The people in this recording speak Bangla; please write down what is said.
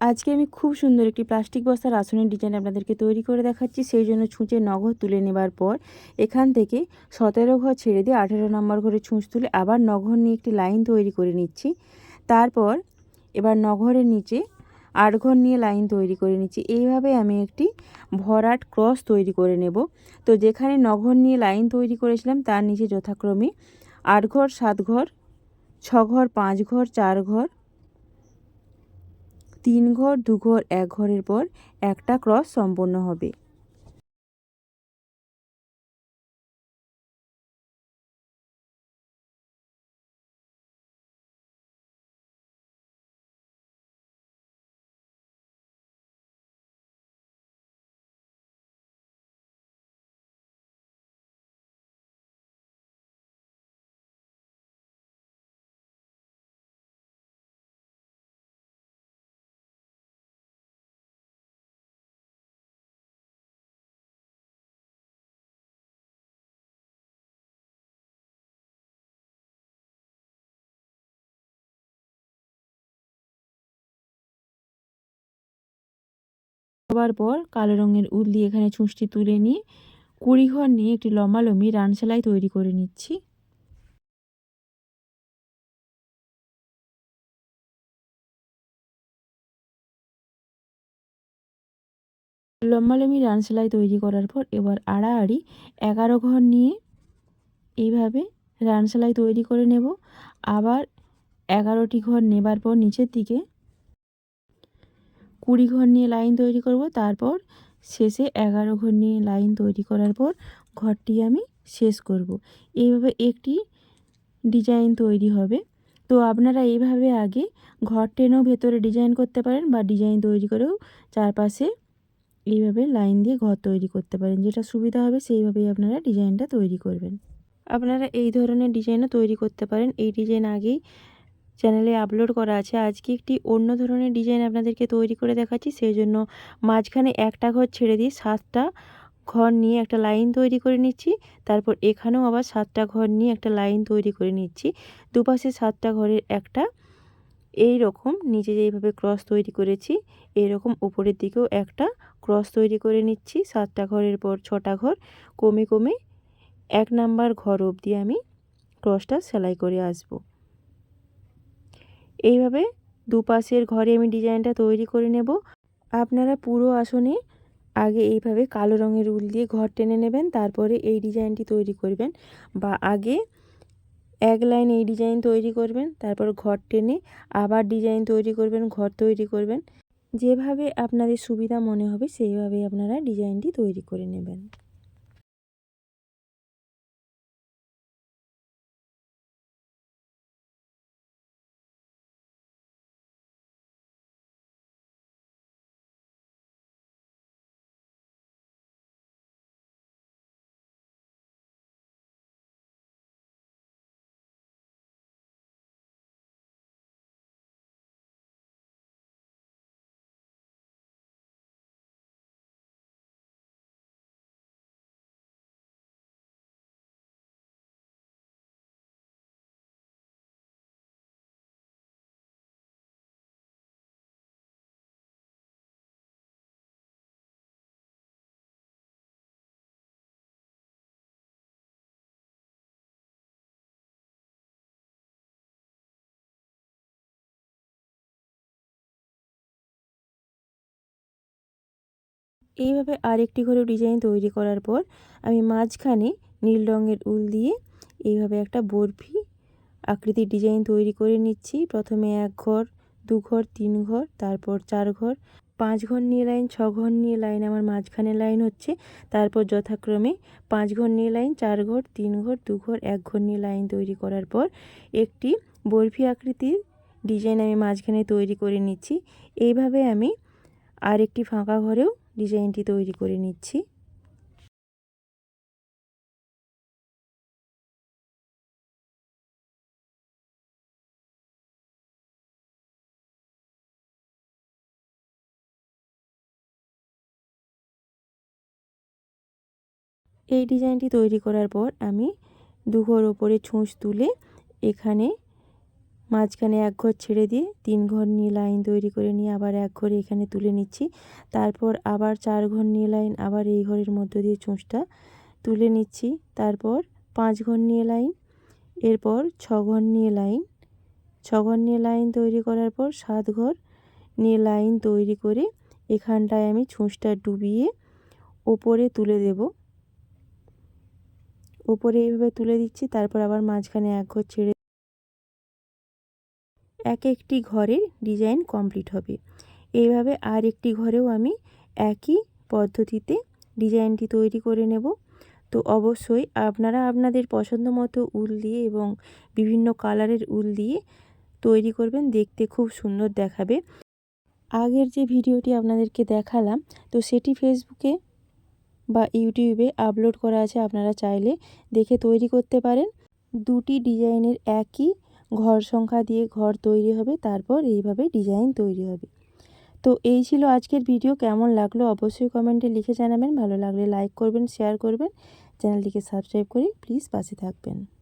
আজকে আমি খুব সুন্দর একটি প্লাস্টিক বস্তার আসনের ডিজাইন আপনাদেরকে তৈরি করে দেখাচ্ছি, সেই জন্য ছুঁচে নগর তুলে নেবার পর এখান থেকে সতেরো ঘর ছেড়ে দিয়ে আঠেরো নম্বর ঘরে ছুঁচ তুলে আবার নঘর নিয়ে একটি লাইন তৈরি করে নিচ্ছি। তারপর এবার নঘরের নিচে আট ঘর নিয়ে লাইন তৈরি করে নিচ্ছি। এইভাবে আমি একটি ভরাট ক্রস তৈরি করে নেব। তো যেখানে নঘর নিয়ে লাইন তৈরি করেছিলাম, তার নিচে যথাক্রমে আট ঘর, সাত ঘর, ছ ঘর, পাঁচ ঘর, চার ঘর তিন ঘর দু ঘর এক ঘরের পর একটা ক্রস সম্পন্ন হবে। হবার পর কালো রঙের উল দিয়ে এখানে ছুঁচটি তুলে নিয়ে কুড়ি ঘর নিয়ে একটি লম্বালম্বি রান সেলাই তৈরি করে নিচ্ছি। লম্বালম্বি রান সেলাই তৈরি করার পর এবার আড়াআড়ি এগারো ঘর নিয়ে এইভাবে রান সেলাই তৈরি করে নেব। আবার এগারোটি ঘর নেবার পর নিচের দিকে কুড়ি ঘর নিয়ে লাইন তৈরি করব। তারপর শেষে এগারো ঘর নিয়ে লাইন তৈরি করার পর ঘরটি আমি শেষ করব। এইভাবে একটি ডিজাইন তৈরি হবে। তো আপনারা এইভাবে আগে ঘর টেনেও ভেতরে ডিজাইন করতে পারেন বা ডিজাইন তৈরি করেও চারপাশে এইভাবে লাইন দিয়ে ঘর তৈরি করতে পারেন। যেটা সুবিধা হবে সেইভাবেই আপনারা ডিজাইনটা তৈরি করবেন। আপনারা এই ধরনের ডিজাইনও তৈরি করতে পারেন। এই ডিজাইন আগেই চ্যানেলে আপলোড করা আছে। আজকে একটি অন্য ধরনের ডিজাইন আপনাদেরকে তৈরি করে দেখাচ্ছি। সেই জন্য মাঝখানে একটা ঘর ছেড়ে দিয়ে সাতটা ঘর নিয়ে একটা লাইন তৈরি করে নিচ্ছি। তারপর এখানেও আবার সাতটা ঘর নিয়ে একটা লাইন তৈরি করে নিচ্ছি। দুপাশে সাতটা ঘরের একটা এই রকম নিচে যেইভাবে ক্রস তৈরি করেছি এই রকম উপরের দিকেও একটা ক্রস তৈরি করে নিচ্ছি। সাতটা ঘরের পর ছটা ঘর, কমে কমে এক নাম্বার ঘর অবধি আমি ক্রসটা সেলাই করে আসব। এইভাবে দুপাশের ঘরে আমি ডিজাইনটা তৈরি করে নেব। আপনারা পুরো আসনে আগে এইভাবে কালো রঙের উল দিয়ে ঘর টেনে নেবেন, তারপরে এই ডিজাইনটি তৈরি করবেন বা আগে এক লাইন এই ডিজাইন তৈরি করবেন, তারপর ঘর টেনে আবার ডিজাইন তৈরি করবেন, ঘর তৈরি করবেন। যেভাবে আপনাদের সুবিধা মনে হবে সেইভাবে আপনারা ডিজাইনটি তৈরি করে নেবেন। এইভাবে আরেকটি ঘরেও ডিজাইন তৈরি করার পর আমি মাঝখানে নীল রঙের উল দিয়ে এইভাবে একটা বরফি আকৃতির ডিজাইন তৈরি করে নিচ্ছি। প্রথমে এক ঘর, দু ঘর, তিন ঘর, তারপর চার ঘর, পাঁচ ঘর নিয়ে লাইন, ছ ঘর নিয়ে লাইন, আমার মাঝখানে লাইন হচ্ছে। তারপর যথাক্রমে পাঁচ ঘর নিয়ে লাইন, চার ঘর, তিন ঘর, দু ঘর, এক ঘর নিয়ে লাইন তৈরি করার পর একটি বরফি আকৃতির ডিজাইন আমি মাঝখানে তৈরি করে নিচ্ছি। এইভাবে আমি আর একটি ফাঁকা ঘরেও ডিজাইনটি তৈরি করে নিচ্ছি। এই ডিজাইনটি তৈরি করার পর আমি দুঘর ওপরে ছুঁচ তুলে এখানে মাঝখানে এক ঘর ছেড়ে দিয়ে তিন ঘর নিয়ে লাইন তৈরি করে নিয়ে আবার এক ঘরে এখানে তুলে নিচ্ছি। তারপর আবার চার ঘর নিয়ে লাইন, আবার এই ঘরের মধ্য দিয়ে চোঁচটা তুলে নিচ্ছি। তারপর পাঁচ ঘর নিয়ে লাইন, এরপর ছ ঘর নিয়ে লাইন। ছ ঘর নিয়ে লাইন তৈরি করার পর সাত ঘর নিয়ে লাইন তৈরি করে এখানটায় আমি ছুঁচটা ডুবিয়ে ওপরে তুলে দেব। ওপরে এইভাবে তুলে দিচ্ছি, তারপর আবার মাঝখানে এক ঘর ছেড়ে এক একটি ঘরের ডিজাইন কমপ্লিট হবে। এইভাবে আর একটি ঘরেও আমি একই পদ্ধতিতে ডিজাইনটি তৈরি করে নেব। তো অবশ্যই আপনারা আপনাদের পছন্দ মতো উল দিয়ে এবং বিভিন্ন কালারের উল দিয়ে তৈরি করবেন, দেখতে খুব সুন্দর দেখাবে। আগের যে ভিডিওটি আপনাদেরকে দেখালাম, তো সেটি ফেসবুকে বা ইউটিউবে আপলোড করা আছে, আপনারা চাইলে দেখে তৈরি করতে পারেন। দুটি ডিজাইনের একই ঘর সংখ্যা দিয়ে ঘর তৈরি হবে, তারপর এইভাবে ডিজাইন তৈরি হবে। তো এই ছিল আজকের ভিডিও কেমন লাগল অবশ্যই কমেন্টে লিখে জানাবেন, ভালো লাগলে লাইক করবেন শেয়ার করবেন। চ্যানেলটিকে সাবস্ক্রাইব করে প্লিজ পাশে থাকবেন।